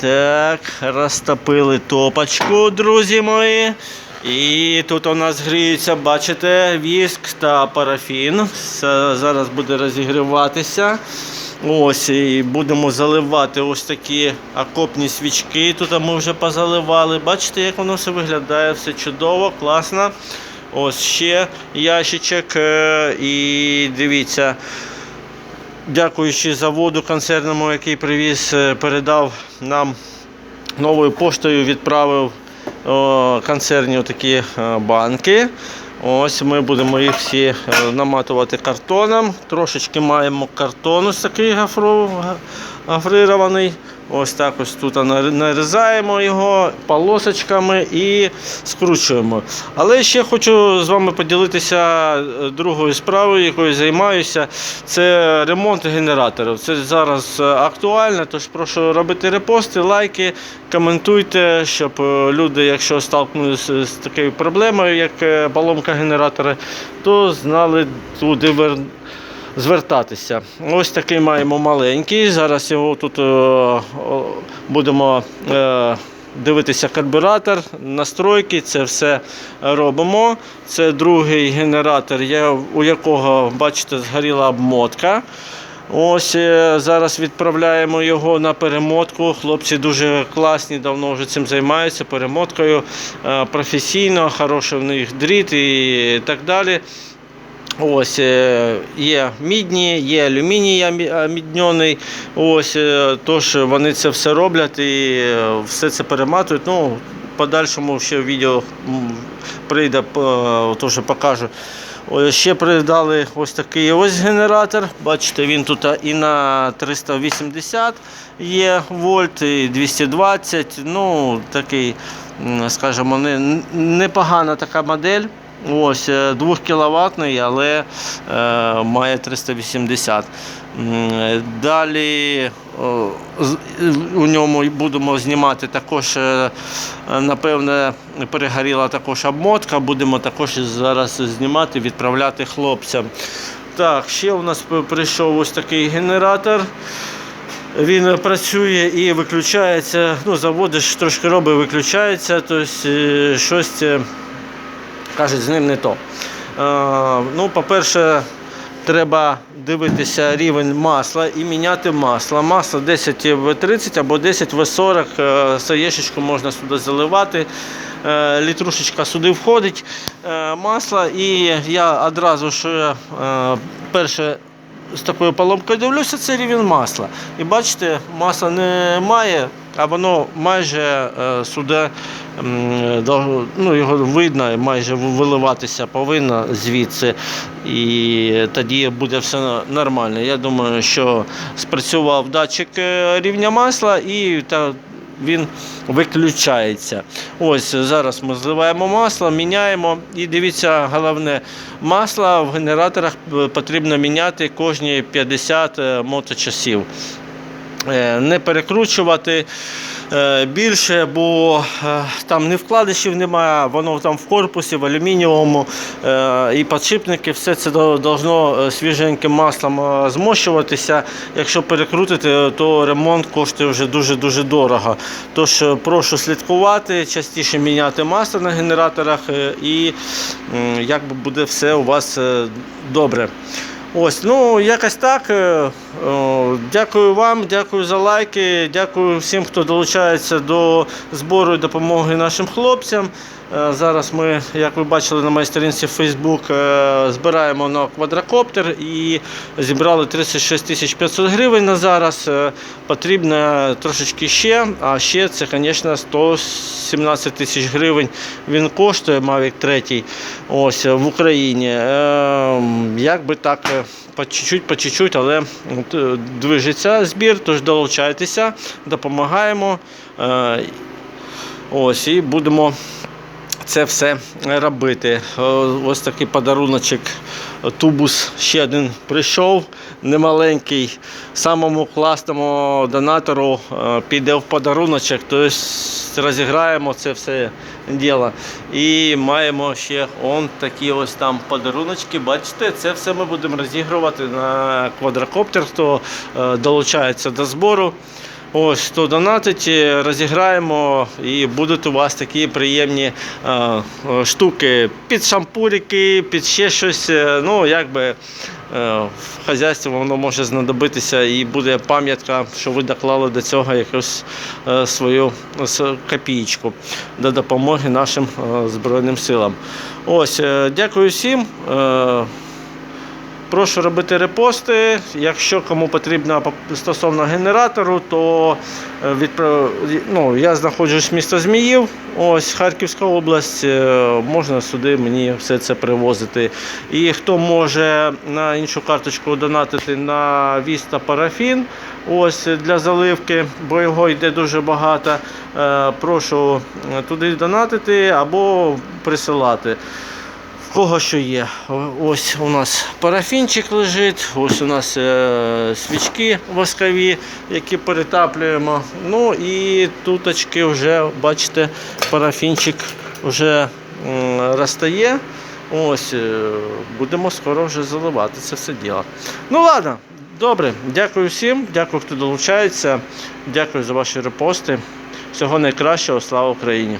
Так, розтопили топочку, друзі мої. І тут у нас гріється, бачите, віск та парафін. Зараз буде розігріватися. Ось, і будемо заливати ось такі окопні свічки. Тут ми вже позаливали. Бачите, як воно все виглядає, все чудово, класно. Ось ще ящичок. е, І дивіться, дякуючи заводу концерному, який привіз, е, передав нам новою поштою, відправив концерні такі банки. Ось ми будемо їх всі е, наматувати картоном. Трошечки маємо картону такий гафрований. Ось так ось тут нарізаємо його полосочками і скручуємо. Але ще хочу з вами поділитися е, другою справою, якою займаюся. Це ремонт генераторів. Це зараз е, актуально, тож прошу робити репости, лайки, коментуйте, щоб е, люди, якщо сталкнулися з такою проблемою, як поломка генератора, то знали туди вер звертатися. Ось такий маємо маленький. Зараз його тут е, будемо е, дивитися карбюратор, настройки, це все робимо. Це другий генератор, у якого, бачите, згоріла обмотка. Ось е, зараз відправляємо його на перемотку. Хлопці дуже класні, давно вже цим займаються перемоткою професійно, хороший в них дріт і так далі. Ось е, є мідні, є алюміній амідньоний. Ось е, тож вони це все роблять і е, все це перематують. Ну, подальшому ще відео прийде, то що покажу. Ще придали ось такий ось генератор. Бачите, він тут і на 380 є вольт, і 220. Ну, такий, скажімо, непогана така модель. Ось 2 кВт, але е, має 380. Далі о, у ньому будемо знімати також, е, напевне, перегоріла також обмотка. Будемо також зараз знімати, відправляти хлопцям. Так, ще у нас прийшов ось такий генератор. Він працює і виключається. Ну, заводиш, трошки робить, виключається, тобто е, щось. Кажуть, з ним не то. Е, ну, по-перше, треба дивитися рівень масла і міняти масло. Масло 10 в 30 або 10 в 40. Е, Саєшечку можна сюди заливати. Е, Літрушечка сюди входить масло. І я одразу ж перше з такою поломкою дивлюся, це рівень масла. І бачите, масла немає, а воно майже е, сюди ну, його видно, майже виливатися повинно звідси. І тоді буде все нормально. Я думаю, що спрацював датчик е, рівня масла і та, він виключається. Ось зараз ми зливаємо масло, міняємо. І дивіться, головне, масло в генераторах е, потрібно міняти кожні 50 е, моточасів. Е, Не перекручувати е, більше, бо е, там не вкладишів немає, воно там в корпусі, в алюмінієвому і підшипники, все це до- должно свіженьким маслом змощуватися. Якщо перекрутити, то ремонт коштує вже дуже-дуже дорого. Тож прошу слідкувати, частіше міняти масло на генераторах і м, якби буде все у вас добре. Ось, ну якось так. Е, Дякую вам, дякую за лайки, дякую всім, хто долучається до збору і допомоги нашим хлопцям. Е, Зараз ми, як ви бачили на моїй сторінці Facebook, е, збираємо на квадрокоптер і зібрали 36 тисяч 500 гривень на зараз. Е, Потрібно трошечки ще, а ще це, звісно, 117 тисяч гривень він коштує Mavic 3 ось в Україні. Як би так, по чуть-чуть, по чуть-чуть, але движеться збір, тож долучайтеся, допомагаємо. Ось і будемо це все робити. Ось такий подаруночок. Тубус ще один прийшов, немаленький. Самому класному донатору е, піде в подаруночок, тобто розіграємо це все діло. І маємо ще он такі ось там подаруночки. Бачите, це все ми будемо розігрувати на квадрокоптер, хто е, долучається до збору. Ось, то донатить, е, розіграємо і будуть у вас такі приємні е, штуки під шампурики, під ще щось. е, Ну, якби е, в хазяйстві воно може знадобитися і буде пам'ятка, що ви доклали до цього якусь е, свою копієчку до допомоги нашим е, Збройним силам. Ось, е, дякую всім. Е, Прошу робити репости. Якщо кому потрібно стосовно генератору, то е, ну, я знаходжусь в місто Зміїв, ось Харківська область. е, Можна сюди мені все це привозити. І хто може на іншу карточку донатити на віст та парафін, ось для заливки, бо його йде дуже багато. е, Прошу туди донатити або присилати. Кого що є? Ось у нас парафінчик лежить, ось у нас е, свічки воскові, які перетаплюємо. Ну і туточки вже, бачите, парафінчик вже розтає. Ось, е, будемо скоро вже заливати це все діло. Ну ладно, добре, дякую всім, дякую, хто долучається, дякую за ваші репости. Всього найкращого, слава Україні!